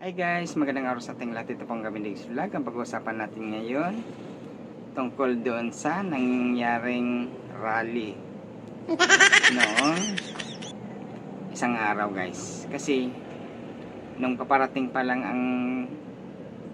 Hi guys, magandang araw sa ating lahat. Ito pong Gabin Diggs Vlog. Ang pag-uusapan natin ngayon tungkol doon sa nangyaring rally noong isang araw guys. Kasi nung paparating pa lang ang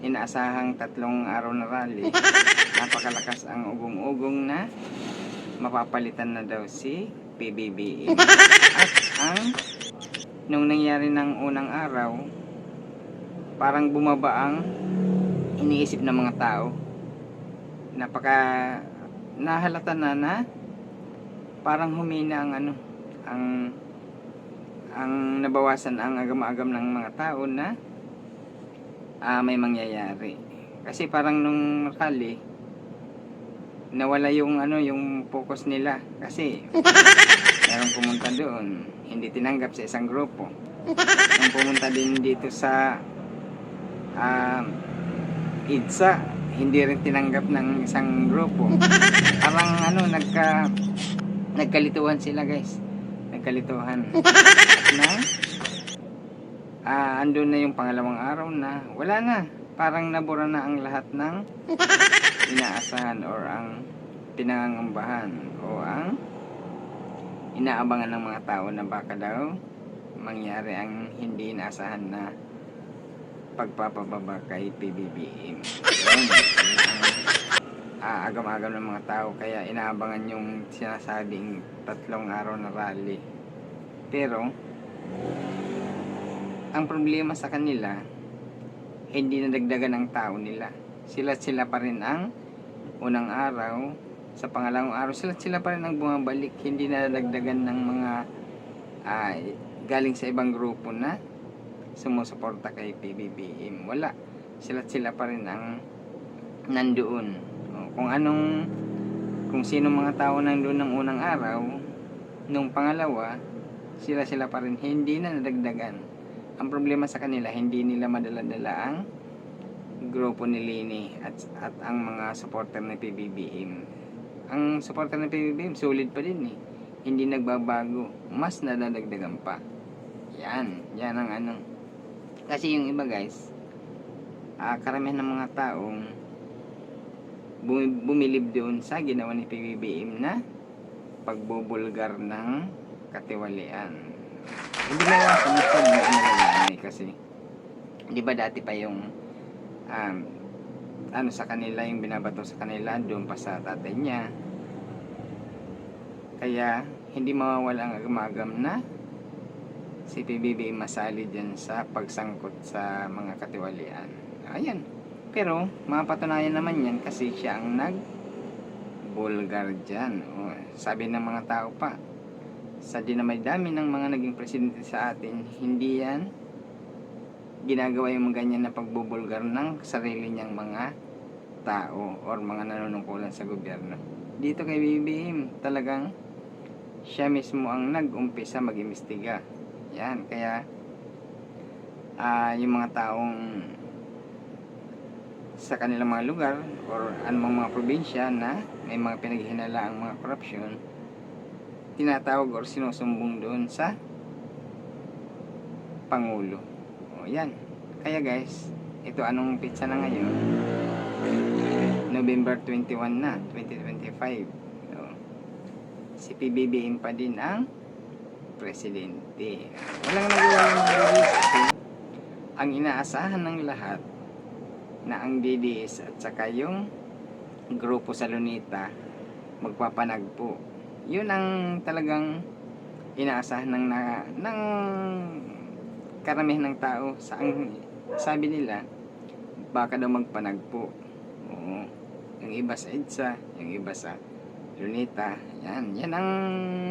inaasahang tatlong araw na rally, napakalakas ang ugong-ugong na mapapalitan na daw si PBBM. At ang nung nangyari ng unang araw, parang bumaba ang iniisip ng mga tao. Napaka nahalata na na parang humina ang ano, ang ang nabawasan ang agam-agam ng mga tao na ah, may mangyayari. Kasi parang nung rally, nawala yung ano, yung focus nila. Kasi merong pumunta doon, hindi tinanggap sa isang grupo. Ang pumunta din dito sa um, IDSA, hindi rin tinanggap ng isang grupo. Parang ano, nagka, nagkalituhan sila guys. Nagkalituhan. na, ah, andun na yung pangalawang araw na, wala na. Parang nabura na ang lahat ng inaasahan or ang pinangangambahan o ang inaabangan ng mga tao na baka daw mangyari ang hindi inaasahan na pagpapababa kay PBBM. Yun, aagam-agam ng mga tao kaya inaabangan yung sinasabing tatlong araw na rally. Pero, ang problema sa kanila, hindi nadagdagan ang tao nila. Sila sila pa rin ang unang araw, sa pangalawang araw, sila sila pa rin ang bumabalik, hindi nadagdagan ng mga ah, galing sa ibang grupo na sumusuporta kay PBBM. Wala. Sila sila pa rin ang nandoon. O, Kung anong kung sino mga tao nandoon ng unang araw, nung pangalawa, sila sila pa rin hindi na nadagdagan. Ang problema sa kanila, hindi nila madala-dala ang grupo ni Lini at, at ang mga supporter ng PBBM. Ang supporter ng PBBM, solid pa din eh. Hindi nagbabago. Mas nadadagdagan pa. Yan. Yan ang ano. Kasi yung iba guys, ah, karamihan ng mga taong bumi- bumilib doon sa ginawa ni PBBM na pagbubulgar ng katiwalian. Hindi mo iwasan ito ng nangyayari kasi di ba dati pa yung um, ano sa kanila yung binabato sa kanila doon pa sa tatay niya kaya hindi mawawala ang agam na si PBB masali dyan sa pagsangkot sa mga katiwalian. Ayan. Pero, mapatunayan naman yan kasi siya ang nag bulgar dyan. O, sabi ng mga tao pa, sa dinamay-dami ng mga naging presidente sa atin, hindi yan ginagawa yung mga ganyan na pagbubulgar ng sarili niyang mga tao or mga nanunungkulan sa gobyerno. Dito kay BBM, talagang siya mismo ang nag-umpisa mag-imbestiga. Yan, kaya ah yung mga taong sa kanilang mga lugar or anumang mga probinsya na may mga pinaghinala ang mga korupsyon, tinatawag or sinusumbong doon sa Pangulo. O yan. Kaya guys, ito anong pizza na ngayon? November 21 na, 2025. So, si PBBM pa din ang presidente. Walang nagawa ang inaasahan ng lahat na ang DDS at saka yung grupo sa Lunita magpapanagpo. Yun ang talagang inaasahan ng na, ng karamihan ng tao sa ang sabi nila baka daw magpanagpo. Oo. Yung iba sa EDSA, yung iba sa Lunita. Yan. Yan ang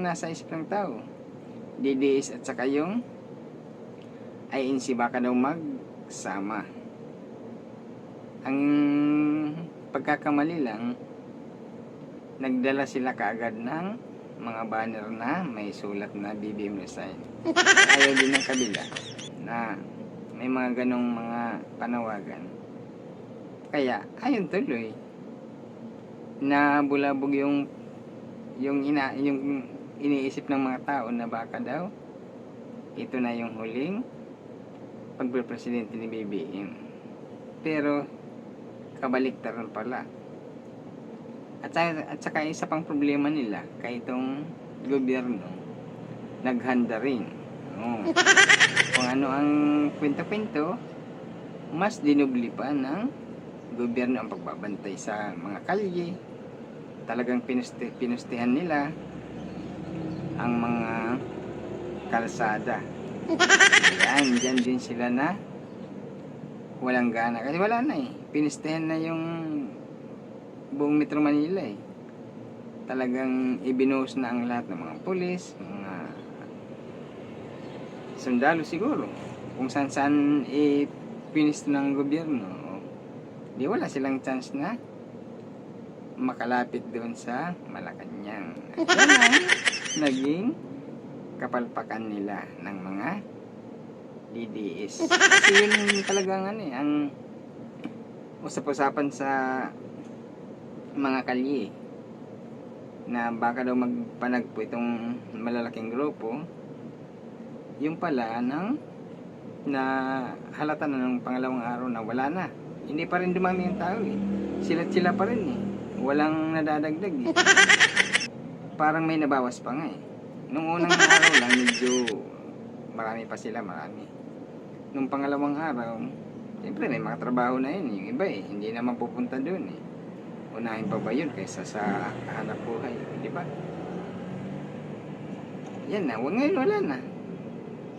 nasa isip ng tao. DDS at saka yung INC baka daw magsama. Ang pagkakamali lang, nagdala sila kaagad ng mga banner na may sulat na BBM resign. Ayaw din ng kabila na may mga ganong mga panawagan. Kaya, ayun tuloy. Na bulabog yung yung ina yung iniisip ng mga tao na baka daw ito na yung huling pagpresidente ni BBM. Pero, kabaliktaran pala. At, sa- at saka isa pang problema nila, kaya itong gobyerno, naghanda rin. Oo. Kung ano ang kwento-kwento, mas dinubli pa ng gobyerno ang pagbabantay sa mga kalye. Talagang pinuste, pinustihan nila ang mga kalsada. Yan, dyan din sila na walang gana. Kasi wala na eh. Pinustihan na yung buong Metro Manila eh. Talagang ibinuhos na ang lahat ng mga pulis, mga sundalo siguro. Kung saan saan eh, pinis ng gobyerno. Di wala silang chance na makalapit doon sa Malacanang. At yan naging kapalpakan nila ng mga DDS. Kasi yun talagang ano eh, ang usap-usapan sa mga kalye na baka daw magpanagpo itong malalaking grupo. Yung pala ng na halata na ng pangalawang araw na wala na. Hindi pa rin dumami yung tao eh. Silat sila pa rin eh. Walang nadadagdag eh parang may nabawas pa nga eh. Nung unang araw lang medyo marami pa sila marami. Nung pangalawang araw siyempre may mga trabaho na yun yung iba eh. Hindi naman pupunta doon eh. Unahin pa ba yun kaysa sa hanap buhay di ba? Yan na ngayon wala na.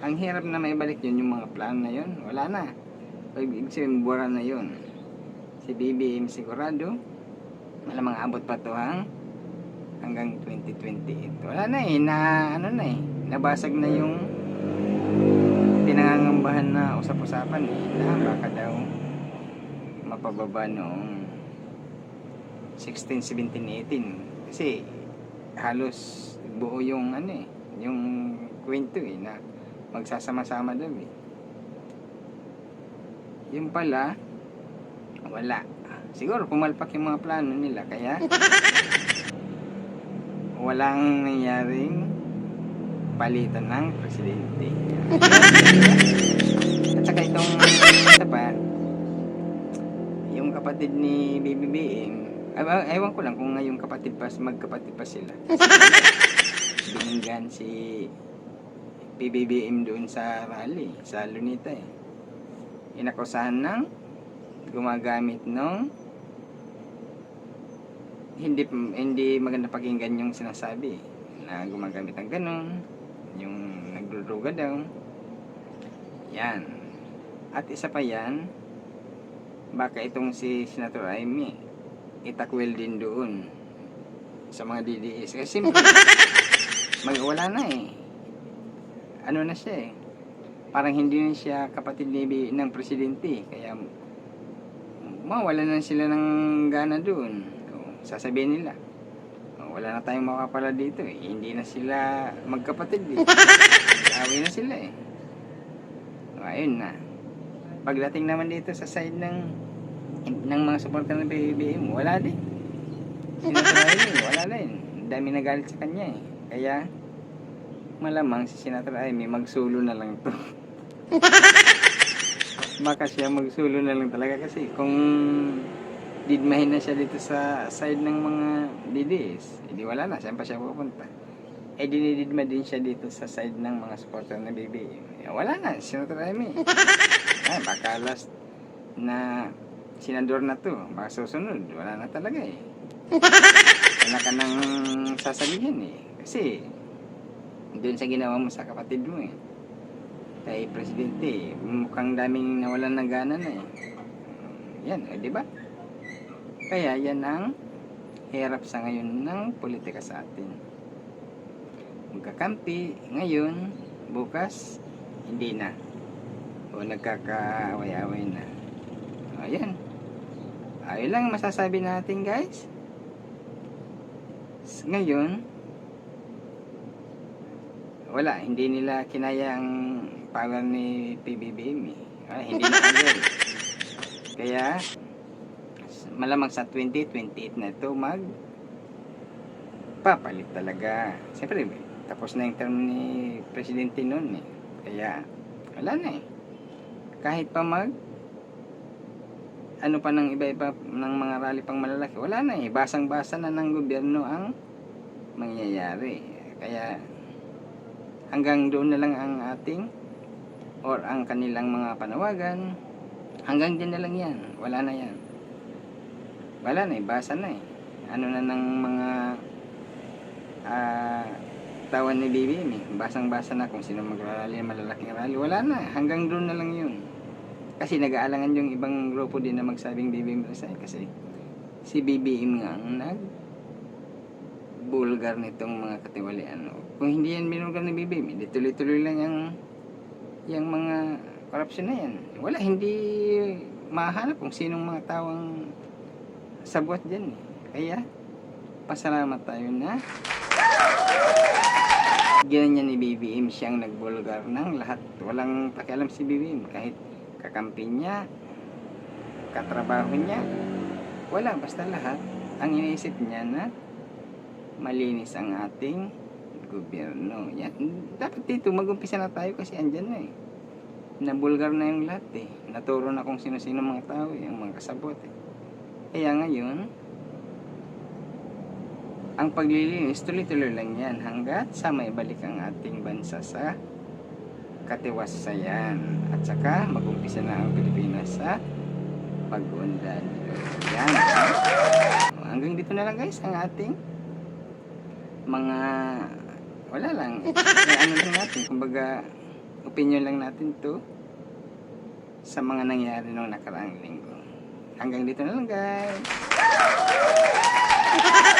Ang hirap na may balik yun yung mga plano na yun. Wala na. Ibig sabihin buwara na yun. Si BBM sigurado. Malamang abot pa to hang hanggang 2028 wala na eh na ano na eh nabasag na yung pinangangambahan na usap-usapan eh. Na baka daw mapababa noong 16, 17, 18 kasi halos buo yung ano eh yung kwento eh na magsasama-sama daw eh. Yung pala wala. Siguro pumalpak yung mga plano nila kaya walang nangyaring palitan ng presidente. At saka itong pa yung kapatid ni BBBM ay, ewan ko lang kung ngayong kapatid pa magkapatid pa sila. Bininggan si PBBM doon sa rally sa Lunita eh. Inakusahan ng gumagamit ng hindi hindi maganda pakinggan yung sinasabi na gumagamit ng ganun yung nagdudruga daw. Yan. At isa pa yan baka itong si Senator Amy itakwil din doon sa mga DDS kasi magwala na eh. Ano na siya eh. Parang hindi na siya kapatid ni ng presidente kaya mawala na sila ng gana doon sasabihin nila o, wala na tayong makapala dito eh. hindi na sila magkapatid eh. away na sila eh. O, ayun na. Pagdating naman dito sa side ng ng mga supporter ng BBM wala din. Senator Amy, wala din. Dami nagalit sa kanya eh. Kaya malamang si Senator Amy magsulo na lang to. Baka siya magsulo na lang talaga kasi kung didmahin na siya dito sa side ng mga DDS edi wala na. Saan pa siya pupunta? Eh dinididma din siya dito sa side ng mga supporter ng BBM eh, wala na. Si Senator Amy ay baka last na senador na to. Baka susunod. Wala na talaga eh. Wala ka nang sasabihin eh. Kasi doon sa ginawa mo sa kapatid mo eh. Kay presidente mukhang daming nawalan ng gana na eh. Yan eh, di ba kaya yan ang hirap sa ngayon ng politika sa atin. Magkakampi ngayon bukas hindi na. O nagkakaaway-away na. Ayan ayun lang ang masasabi natin guys. Ngayon wala, hindi nila kinaya ang power ni PBBM eh. Ah, hindi na. Kaya, malamang sa 2028 na ito mag papalit talaga. Siyempre, tapos na yung term ni Presidente noon eh. Kaya, wala na eh. kahit pa mag ano pa ng iba-iba ng mga rally pang malalaki, wala na eh. Basang-basa na ng gobyerno ang mangyayari. Kaya hanggang doon na lang ang ating or ang kanilang mga panawagan. Hanggang dyan na lang yan. Wala na yan. Wala na eh. Basa na eh. Ano na ng mga ah tawan ni BBM eh. Basang-basa na kung sino magrarally, malalaking rally. Wala na. Hanggang doon na lang yun. Kasi nag-aalangan yung ibang grupo din na magsabing BBM resign. Kasi si BBM nga ang nag bulgar nitong mga katiwalian. Kung hindi yan binulgar ni BBM, hindi tuloy-tuloy lang yung yung mga korupsyon na yan. Wala, hindi mahanap kung sinong mga tawang sabot dyan. Eh. Kaya, pasalamat tayo na ganyan ni BBM siyang nagbulgar ng lahat. Walang pakialam si BBM. Kahit kakampi niya, katrabaho niya, wala. Basta lahat. Ang iniisip niya na malinis ang ating gobyerno. Yan. Dapat dito mag-umpisa na tayo kasi andyan na eh. Nabulgar na yung lahat eh. Naturo na kung sino-sino mga tao eh, ang mga kasabot eh. Kaya ngayon, ang paglilinis tuloy-tuloy lang yan hanggat sa may balik ang ating bansa sa katiwasayan. At saka mag-umpisa na ang Pilipinas sa pag-unlad. Yan. Hanggang dito na lang guys ang ating mga wala lang. Ano lang natin, kumbaga opinion lang natin to sa mga nangyari noong nakaraang linggo. Hanggang dito na lang guys.